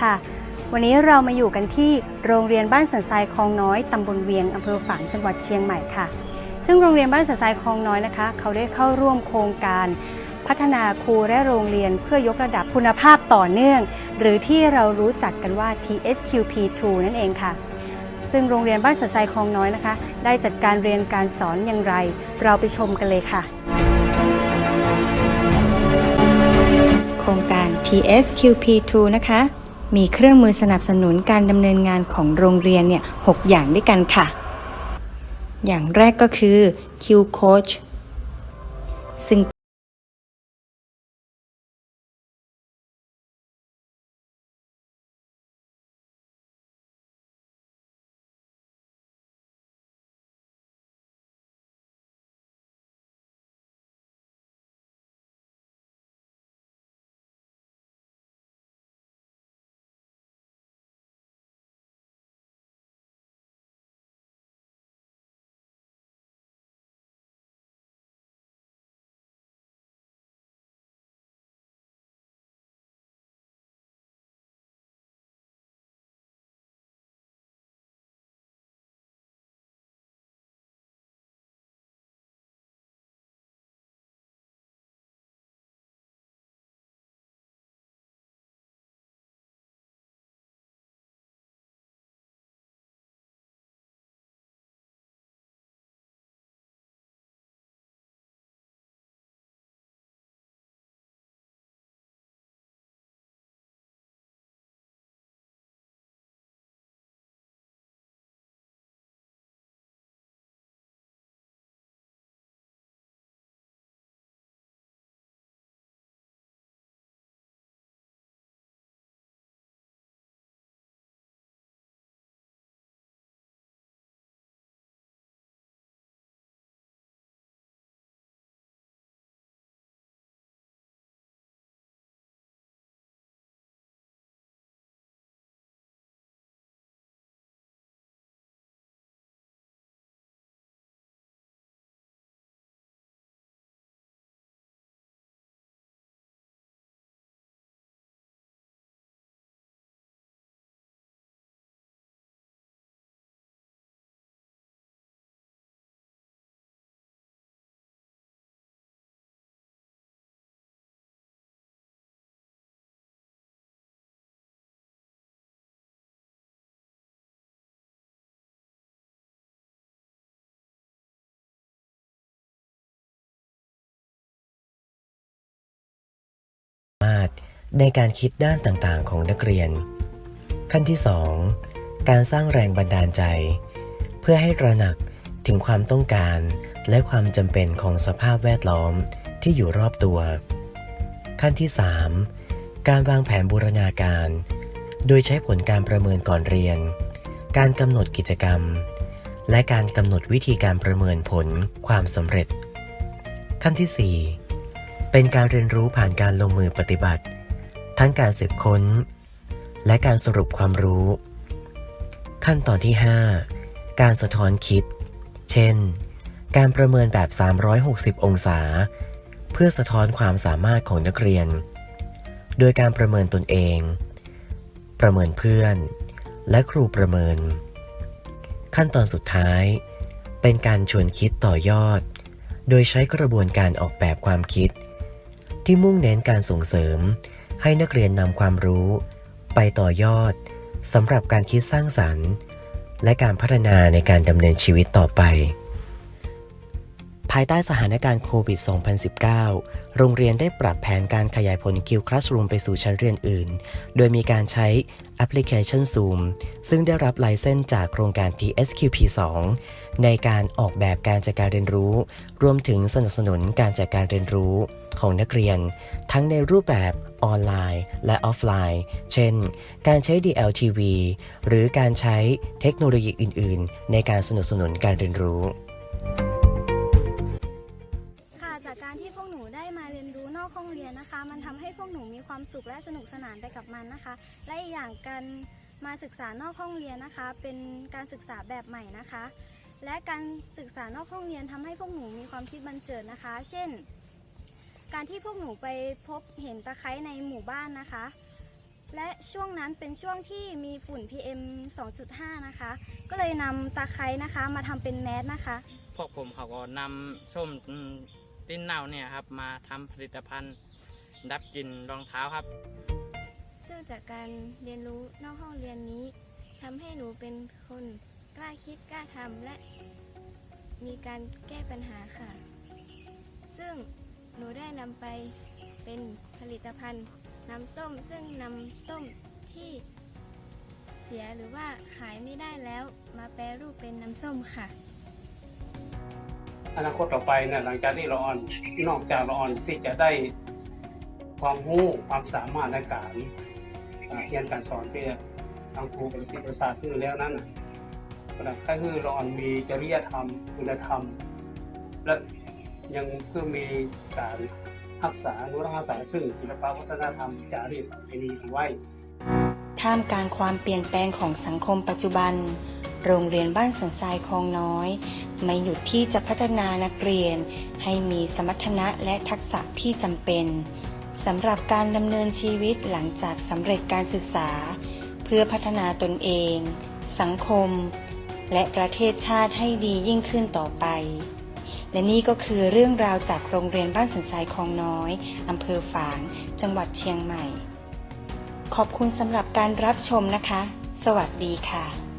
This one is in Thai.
ค่ะ วันนี้เรามาอยู่กันที่โรงเรียนบ้านสันทรายคลองน้อยตำบลเวียงอำเภอฝางจังหวัดเชียงใหม่ค่ะ ซึ่งโรงเรียนบ้านสันทรายคลองน้อยนะคะ เขาได้เข้าร่วมโครงการพัฒนาครูและโรงเรียนเพื่อยกระดับคุณภาพต่อเนื่อง หรือที่เรารู้จักกันว่า TSQP2 นั่นเองค่ะ ซึ่งโรงเรียนบ้านสันทรายคลองน้อยนะคะ ได้จัดการเรียนการสอนอย่างไร เราไปชมกันเลยค่ะ โครงการ TSQP2 นะคะ มีเครื่องมือสนับสนุนการดำเนินงานของโรงเรียนเนี่ย6อย่างด้วยกันค่ะ อย่างแรกก็คือ Q Coach ซึ่ง ในการคิดด้านต่างๆ ของนักเรียน ขั้นที่ 2 การสร้างแรงบันดาลใจ เพื่อให้ตระหนักถึงความต้องการและความจำเป็นของสภาพแวดล้อมที่อยู่รอบตัว ขั้นที่ 3 การวางแผนบูรณาการ โดยใช้ผลการประเมินก่อนเรียน การกำหนดกิจกรรม และการกำหนดวิธีการประเมินผลความสำเร็จ ขั้นที่ 4 เป็นการเรียนรู้ผ่านการลงมือปฏิบัติ ทั้งการสืบค้น และการสรุปความรู้ ขั้นตอนที่ 5 การสะท้อนคิด เช่น การประเมินแบบ 360 องศา เพื่อสะท้อนความสามารถของนักเรียน โดยการประเมินตนเอง ประเมินเพื่อน และครูประเมิน ขั้นตอนสุดท้าย เป็นการชวนคิดต่อยอด โดยใช้กระบวนการออกแบบความคิด ที่มุ่งเน้นการส่งเสริม ให้นักเรียนนำความรู้ ไปต่อยอดสำหรับการคิดสร้างสรรค์ และการพัฒนาในการดำเนินชีวิตต่อไป ภายใต้สถานการณ์โควิด 2019 โรงเรียนได้ปรับแผนการขยายผล Q Classroom ไปสู่ชั้นเรียนอื่น โดยมีการใช้แอปพลิเคชัน Zoom ซึ่งได้รับไลเซนส์จากโครงการ TSQP2 ในการออกแบบการจัดการเรียนรู้ รวมถึงสนับสนุนการจัดการเรียนรู้ของนักเรียน ทั้งในรูปแบบออนไลน์ และออฟไลน์ เช่น การใช้ DLTV หรือการใช้เทคโนโลยีอื่น ๆ ในการสนับสนุนการเรียนรู้ พวกหนูได้มาเรียนรู้นอกห้องเรียนนะคะ มันทำให้พวกหนูมีความสุขและสนุกสนานไปกับมันนะคะ และอีกอย่างการมาศึกษานอกห้องเรียนนะคะ เป็นการศึกษาแบบใหม่นะคะ และการศึกษานอกห้องเรียนทำให้พวกหนูมีความคิดบันเจิดนะคะ เช่น การที่พวกหนูไปพบเห็นตะไคร้ในหมู่บ้านนะคะ และช่วงนั้นเป็นช่วงที่มีฝุ่น PM 2.5 นะคะ ก็เลยนำตะไคร้นะคะมาทำเป็นแมสนะคะ พวกผมเขาก็นำส้ม ลิ้นเน่าเนี่ยครับมาทำผลิตภัณฑ์ดับกลิ่นรองเท้าครับ ซึ่งจากการเรียนรู้นอกห้องเรียนนี้ทำให้หนูเป็นคนกล้าคิดกล้าทำและ มีการแก้ปัญหาค่ะ ซึ่งหนูได้นำไปเป็นผลิตภัณฑ์น้ำส้ม ซึ่งน้ำส้มที่เสียหรือว่าขายไม่ได้แล้วมาแปรรูปเป็นน้ำส้มค่ะ อนาคตต่อไปเนี่ยหลังจากที่เราออนนอกจากเราออนที่จะได้ความรู้ความสามารถในการเรียนการสอนที่ทางครูป็นที่ประสาทขึ้นแล้วนั้นน่ะก็คือเราออนมีจริยธรรมคุณธรรม และยังคือมีการรักษาอนุรักษ์รักษาซึ่งศิลปวัฒนธรรมจารีตประเพณีเอาไว้ ท่ามกลางความเปลี่ยนแปลงของสังคมปัจจุบัน โรงเรียนบ้านสันทรายคลองน้อย ไม่หยุดที่จะพัฒนานักเรียน ให้มีสมรรถนะและทักษะที่จำเป็นสำหรับการดำเนินชีวิตหลังจากสำเร็จการศึกษา เพื่อพัฒนาตนเอง สังคม และประเทศชาติให้ดียิ่งขึ้นต่อไป และนี่ก็คือเรื่องราวจากโรงเรียนบ้านสันทรายคลองน้อยอำเภอฝาง จังหวัดเชียงใหม่ ขอบคุณสำหรับการรับชมนะคะ สวัสดีค่ะ